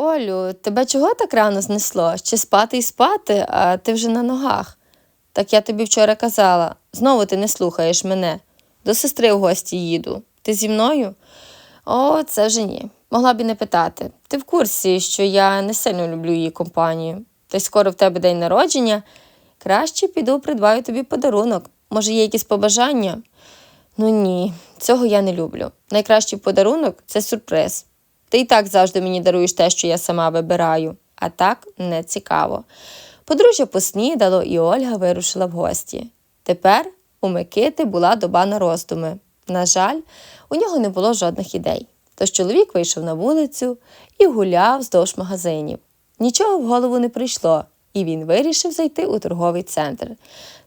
Олю, тебе чого так рано знесло? Ще спати і спати, а ти вже на ногах. Так я тобі вчора казала, знову ти не слухаєш мене. До сестри в гості їду. Ти зі мною? О, це вже ні. Могла б і не питати. Ти в курсі, що я не сильно люблю її компанію. Та й скоро в тебе день народження. Краще піду придбаю тобі подарунок. Може, є якісь побажання? Ну ні, цього я не люблю. Найкращий подарунок це сюрприз. Ти і так завжди мені даруєш те, що я сама вибираю, а так не цікаво. Подружжя поснідало, і Ольга вирушила в гості. Тепер у Микити була доба на роздуми. На жаль, у нього не було жодних ідей. Тож чоловік вийшов на вулицю і гуляв вздовж магазинів. Нічого в голову не прийшло, і він вирішив зайти у торговий центр.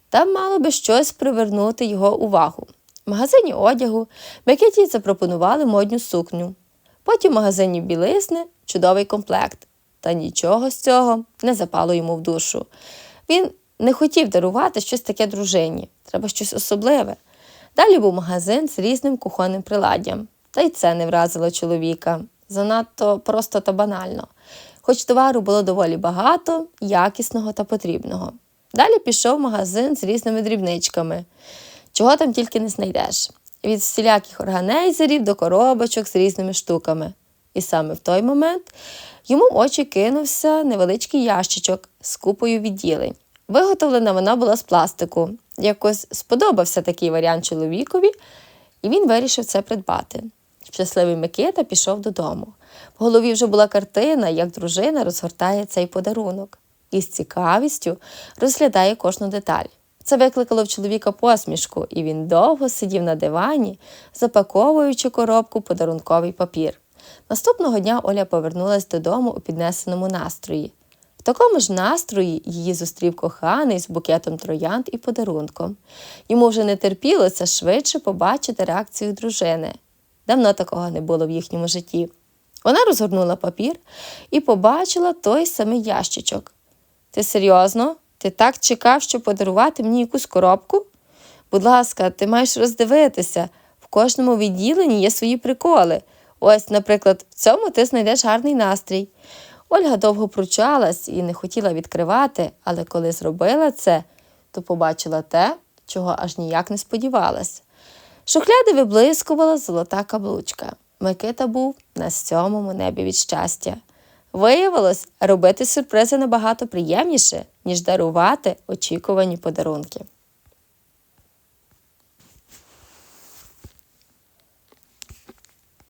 Там мало би щось привернути його увагу. В магазині одягу Микиті запропонували модню сукню. Потім в магазині білизни чудовий комплект. Та нічого з цього не запало йому в душу. Він не хотів дарувати щось таке дружині, треба щось особливе. Далі був магазин з різним кухонним приладдям. Та й це не вразило чоловіка. Занадто просто та банально. Хоч товару було доволі багато, якісного та потрібного. Далі пішов магазин з різними дрібничками. Чого там тільки не знайдеш. Від всіляких органайзерів до коробочок з різними штуками. І саме в той момент йому в очі кинувся невеличкий ящичок з купою відділень. Виготовлена вона була з пластику. Якось сподобався такий варіант чоловікові, і він вирішив це придбати. Щасливий Микита пішов додому. В голові вже була картина, як дружина розгортає цей подарунок і з цікавістю розглядає кожну деталь. Це викликало в чоловіка посмішку, і він довго сидів на дивані, запаковуючи коробку подарунковий папір. Наступного дня Оля повернулась додому у піднесеному настрої. В такому ж настрої її зустрів коханий з букетом троянд і подарунком. Йому вже не терпілося швидше побачити реакцію дружини. Давно такого не було в їхньому житті. Вона розгорнула папір і побачила той самий ящичок. Ти серйозно? Ти так чекав, щоб подарувати мені якусь коробку? Будь ласка, ти маєш роздивитися. В кожному відділенні є свої приколи. Ось, наприклад, в цьому ти знайдеш гарний настрій. Ольга довго пручалась і не хотіла відкривати, але коли зробила це, то побачила те, чого аж ніяк не сподівалась. Шухляди виблискувала золота каблучка. Микита був на сьомому небі від щастя. Виявилось, робити сюрпризи набагато приємніше, ніж дарувати очікувані подарунки.